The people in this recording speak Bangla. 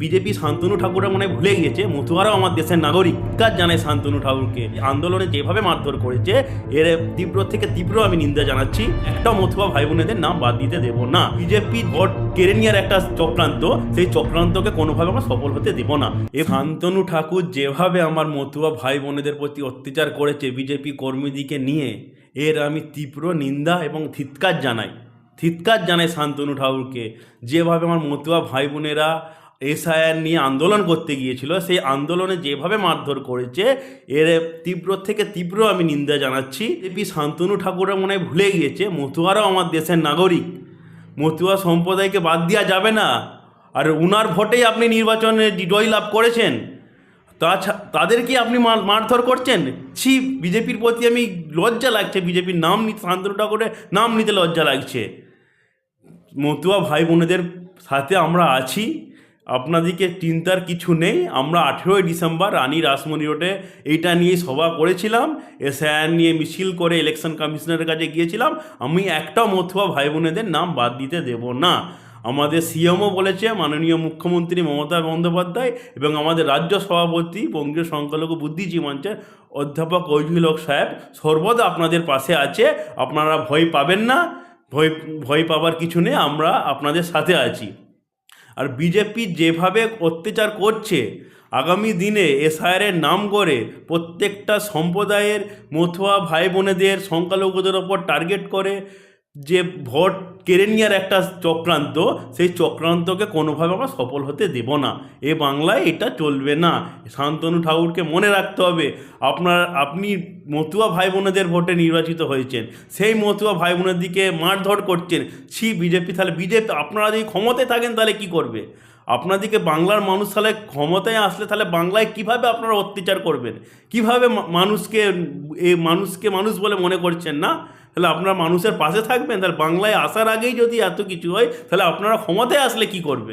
বিজেপি শান্তনু ঠাকুররা মনে ভুলে গিয়েছে, মথুয়ারাও আমার দেশের নাগরিক। কাজ জানায় শান্তনু ঠাকুরকে? আন্দোলনে যেভাবে মারধর করেছে, এর তীব্র থেকে তীব্র আমি নিন্দা জানাচ্ছি। একটা মতুয়া ভাই বোনেদের নাম বাদ দিতে দেব না। বিজেপি ভোট কেড়ে নেওয়ার একটা চক্রান্ত, সেই চক্রান্তকে কোনোভাবে আমরা সফল হতে দেব না। এ শান্তনু ঠাকুর যেভাবে আমার মতুয়া ভাই বোনেদের প্রতি অত্যাচার করেছে বিজেপি কর্মীদিকে নিয়ে, এর আমি তীব্র নিন্দা এবং ধিৎকার জানাই। ধিৎকার জানাই শান্তনু ঠাকুরকে। যেভাবে আমার মতুয়া ভাই বোনেরা এসআইআর নিয়ে আন্দোলন করতে গিয়েছিল, সেই আন্দোলনে যেভাবে মারধর করেছে, এর তীব্র থেকে তীব্র আমি নিন্দা জানাচ্ছি। দেবী শান্তনু ঠাকুররা মনে হয় ভুলে গিয়েছে, মতুয়ারাও আমার দেশের নাগরিক। মতুয়া সম্প্রদায়কে বাদ দেওয়া যাবে না। আর উনার ভোটেই আপনি নির্বাচনে জয় লাভ করেছেন। তাছা তাদেরকে আপনি মার- মারধর করছেন? ছি, বিজেপির প্রতি আমি লজ্জা লাগছে, বিজেপির নাম নিতে শান্তনু ঠাকুরের নাম নিতে লজ্জা লাগছে। মতুয়া ভাই বোনেদের সাথে আমরা আছি। আপনাদেরকে চিন্তার কিছু নেই। আমরা আঠেরোই ডিসেম্বর রানী রাসমণি রোডে এইটা নিয়ে সভা করেছিলাম। এসআইআর নিয়ে মিছিল করে ইলেকশন কমিশনারের কাছে গিয়েছিলাম। আমি একটা মতুয়া ভাই বোনেদের নাম বাদ দিতে দেব না। আমাদের সিএমও বলেছে, মাননীয় মুখ্যমন্ত্রী মমতা বন্দ্যোপাধ্যায় এবং আমাদের রাজ্য সভাপতি বঙ্গীয় সংখ্যালঘু বুদ্ধিজীবী মঞ্চের অধ্যাপক ঐজুল হক সাহেব সর্বদা আপনাদের পাশে আছে। আপনারা ভয় পাবেন না। ভয় ভয় পাবার কিছু নেই। আমরা আপনাদের সাথে আছি। আর বিজেপি যেভাবে অত্যাচার করছে, আগামী দিনে এসআইআরের নাম করে প্রত্যেকটা সম্প্রদায়ের মথুয়া ভাই বোনেদের সংখ্যালঘুদের ওপর টার্গেট করে যে ভোট কেড়ে নেওয়ার একটা চক্রান্ত, সেই চক্রান্তকে কোনোভাবে আমরা সফল হতে দেব না। এ বাংলায় এটা চলবে না। শান্তনু ঠাকুরকে মনে রাখতে হবে, আপনার, আপনি মতুয়া ভাই বোনেদের ভোটে নির্বাচিত হয়েছেন, সেই মতুয়া ভাই বোনের দিকে মারধর করছেন। ছি, বিজেপি, তাহলে বিজেপি, আপনারা যদি ক্ষমতায় থাকেন তাহলে কি করবে? আপনাদেরকে বাংলার মানুষ তাহলে ক্ষমতায় আসলে তাহলে বাংলায় কীভাবে আপনারা অত্যাচার করবেন? কীভাবে মানুষকে এই মানুষকে মানুষ বলে মনে করছেন না? তাহলে আপনারা মানুষের পাশে থাকবেন, তাহলে বাংলায় আসার আগেই যদি এত কিছু হয়, তাহলে আপনারা ক্ষমতায় আসলে কি করবেন?